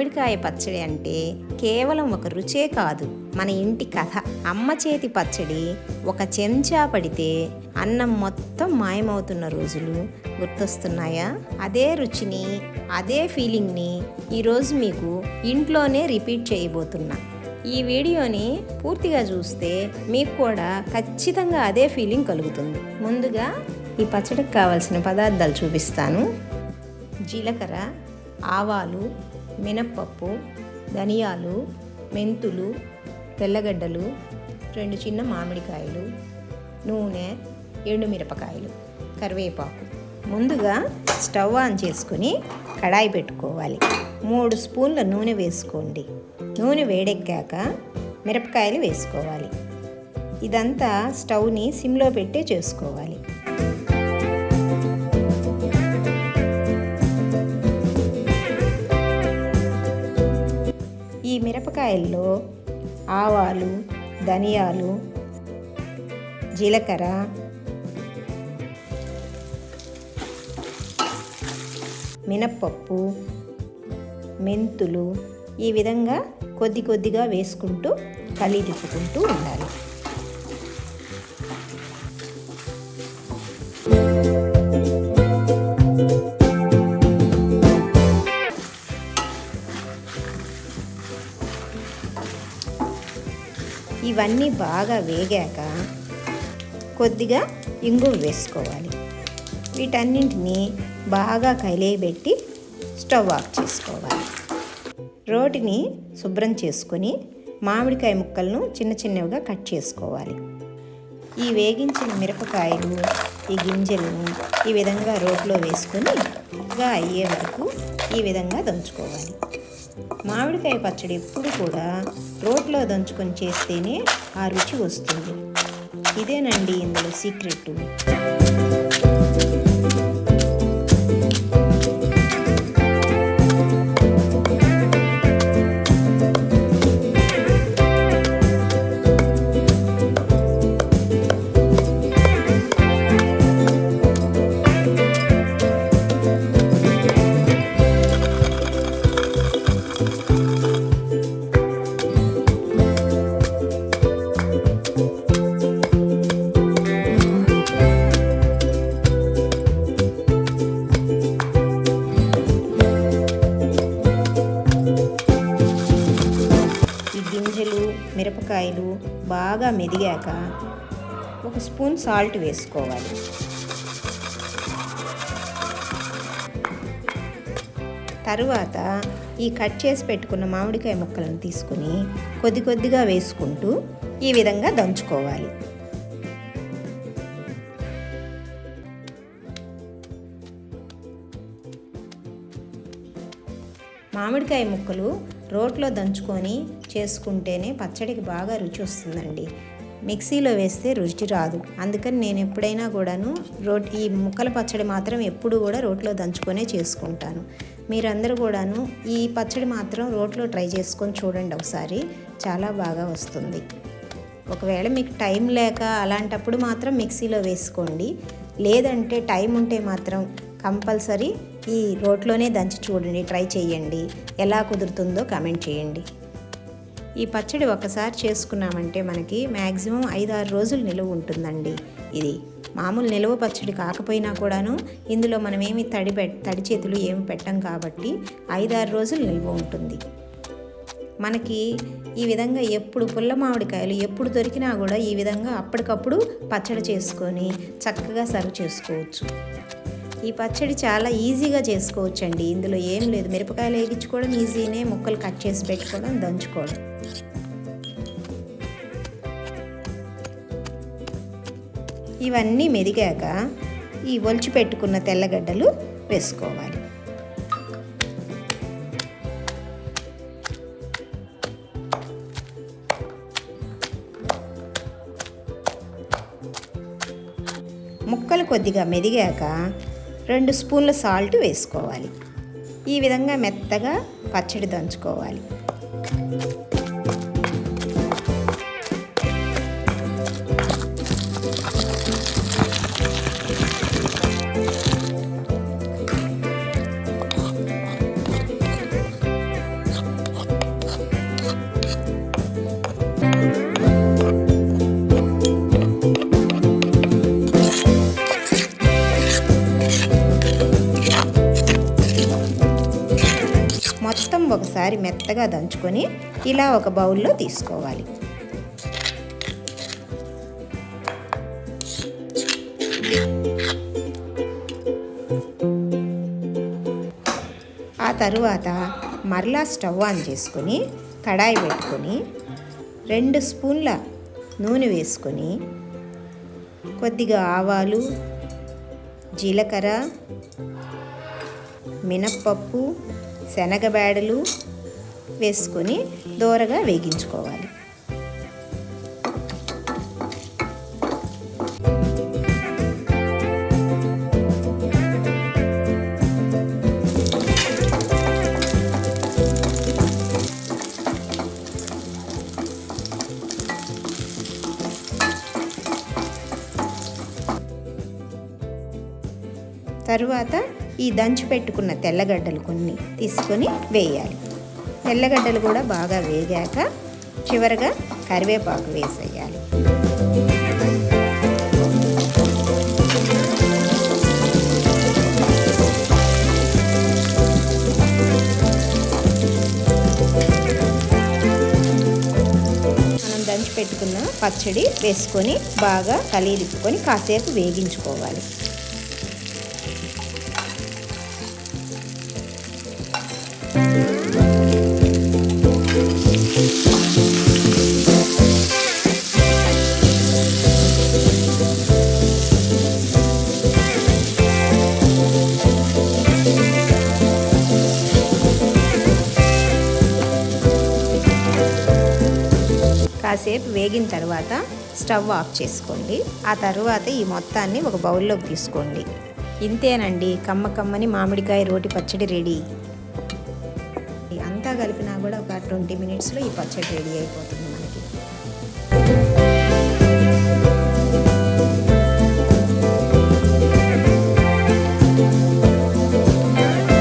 మామిడికాయ పచ్చడి అంటే కేవలం ఒక రుచే కాదు. మన ఇంటి కథ. అమ్మ చేతి పచ్చడి ఒక చెంచా పడితే అన్నం మొత్తం మాయమవుతున్న రోజులు గుర్తొస్తున్నాయా? అదే రుచిని అదే ఫీలింగ్ని ఈరోజు మీకు ఇంట్లోనే రిపీట్ చేయబోతున్నా. ఈ వీడియోని పూర్తిగా చూస్తే మీకు కూడా ఖచ్చితంగా అదే ఫీలింగ్ కలుగుతుంది. ముందుగా ఈ పచ్చడికి కావాల్సిన పదార్థాలు చూపిస్తాను. జీలకర్ర ఆవాలు మినప్పప్పు ధనియాలు మెంతులు తెల్లగడ్డలు రెండు చిన్న మామిడికాయలు నూనె ఎండుమిరపకాయలు కరివేపాకు. ముందుగా స్టవ్ ఆన్ చేసుకుని కడాయి పెట్టుకోవాలి. మూడు స్పూన్ల నూనె వేసుకోండి. నూనె వేడెక్కాక మిరపకాయలు వేసుకోవాలి. ఇదంతా స్టవ్ని సిమ్లో పెట్టే చేసుకోవాలి. మిరపకాయల్లో ఆవాలు ధనియాలు జీలకర్ర మినప్పప్పు మెంతులు ఈ విధంగా కొద్ది కొద్దిగా వేసుకుంటూ కలి ఉండాలి. ఇవన్నీ బాగా వేగాక కొద్దిగా ఇంగు వేసుకోవాలి. వీటన్నింటినీ బాగా కలియబెట్టి స్టవ్ ఆఫ్ చేసుకోవాలి. రోటిని శుభ్రం చేసుకొని మామిడికాయ ముక్కలను చిన్న చిన్నవిగా కట్ చేసుకోవాలి. ఈ వేగించిన మిరపకాయలు ఈ గింజలను ఈ విధంగా రోట్లో వేసుకొని అయ్యే వరకు ఈ విధంగా దంచుకోవాలి. మామిడికాయ పచ్చడి ఎప్పుడు కూడా రోట్లో దంచుకొని చేస్తేనే ఆ రుచి వస్తుంది. ఇదేనండి ఇందులో సీక్రెట్. గింజలు మిరపకాయలు బాగా మెదిగాక ఒక స్పూన్ సాల్ట్ వేసుకోవాలి. తరువాత ఈ కట్ చేసి పెట్టుకున్న మామిడికాయ ముక్కలను తీసుకుని కొద్ది కొద్దిగా వేసుకుంటూ ఈ విధంగా దంచుకోవాలి. మామిడికాయ ముక్కలు రోట్లో దంచుకొని చేసుకుంటేనే పచ్చడికి బాగా రుచి వస్తుందండి. మిక్సీలో వేస్తే రుచి రాదు. అందుకని నేను ఎప్పుడైనా కూడాను రోట్ ఈ ముక్కల పచ్చడి మాత్రం ఎప్పుడు కూడా రోట్లో దంచుకొనే చేసుకుంటాను. మీరందరూ కూడాను ఈ పచ్చడి మాత్రం రోట్లో ట్రై చేసుకొని చూడండి ఒకసారి. చాలా బాగా వస్తుంది. ఒకవేళ మీకు టైం లేక అలాంటప్పుడు మాత్రం మిక్సీలో వేసుకోండి. లేదంటే టైం ఉంటే మాత్రం కంపల్సరీ ఈ రోట్లోనే దంచి చూడండి ట్రై చేయండి. ఎలా కుదురుతుందో కామెంట్ చేయండి. ఈ పచ్చడి ఒకసారి చేసుకున్నామంటే మనకి మ్యాక్సిమం ఐదు ఆరు రోజులు నిలువ ఉంటుందండి. ఇది మామూలు నిలువ పచ్చడి కాకపోయినా కూడాను ఇందులో మనం ఏమి తడి పె తడి చేతులు ఏమి పెట్టం కాబట్టి ఐదారు రోజులు నిల్వ ఉంటుంది. మనకి ఈ విధంగా ఎప్పుడు పుల్ల మామిడికాయలు ఎప్పుడు దొరికినా కూడా ఈ విధంగా అప్పటికప్పుడు పచ్చడి చేసుకొని చక్కగా సర్వ్ చేసుకోవచ్చు. ఈ పచ్చడి చాలా ఈజీగా చేసుకోవచ్చండి. ఇందులో ఏం లేదు. మిరపకాయలు వేగించుకోవడం ఈజీనే. ముక్కలు కట్ చేసి పెట్టుకోవడం దంచుకోవడం. ఇవన్నీ మెదిగాక ఈ ఒలిచి పెట్టుకున్న తెల్లగడ్డలు వేసుకోవాలి. ముక్కలు కొద్దిగా మెదిగాక రెండు స్పూన్ల సాల్ట్ వేసుకోవాలి. ఈ విధంగా మెత్తగా పచ్చడి దంచుకోవాలి. ఒకసారి మెత్తగా దంచుకొని ఇలా ఒక బౌల్లో తీసుకోవాలి. ఆ తరువాత మరలా స్టవ్ ఆన్ చేసుకొని కడాయి పెట్టుకొని రెండు స్పూన్ల నూనె వేసుకొని కొద్దిగా ఆవాలు జీలకర్ర మినప్పప్పు శనగబేడలు వేసుకొని దోరగా వేగించుకోవాలి. తరువాత ఈ దంచి పెట్టుకున్న తెల్లగడ్డలు కొన్ని తీసుకొని వేయాలి. తెల్లగడ్డలు కూడా బాగా వేగాక చివరగా కరివేపాకు వేసేయాలి. మనం దంచి పెట్టుకున్న పచ్చడి వేసుకొని బాగా కలిదిప్పుకొని కాసేపు వేగించుకోవాలి. కాసేపు వేగిన తర్వాత స్టవ్ ఆఫ్ చేసుకోండి. ఆ తర్వాత ఈ మొత్తాన్ని ఒక బౌల్లోకి తీసుకోండి. ఇంతేనండి కమ్మ కమ్మని మామిడికాయ రోటి పచ్చడి రెడీ. అంతా కలిపినా కూడా ఒక ట్వంటీ మినిట్స్లో ఈ పచ్చడి రెడీ అయిపోతుంది మనకి.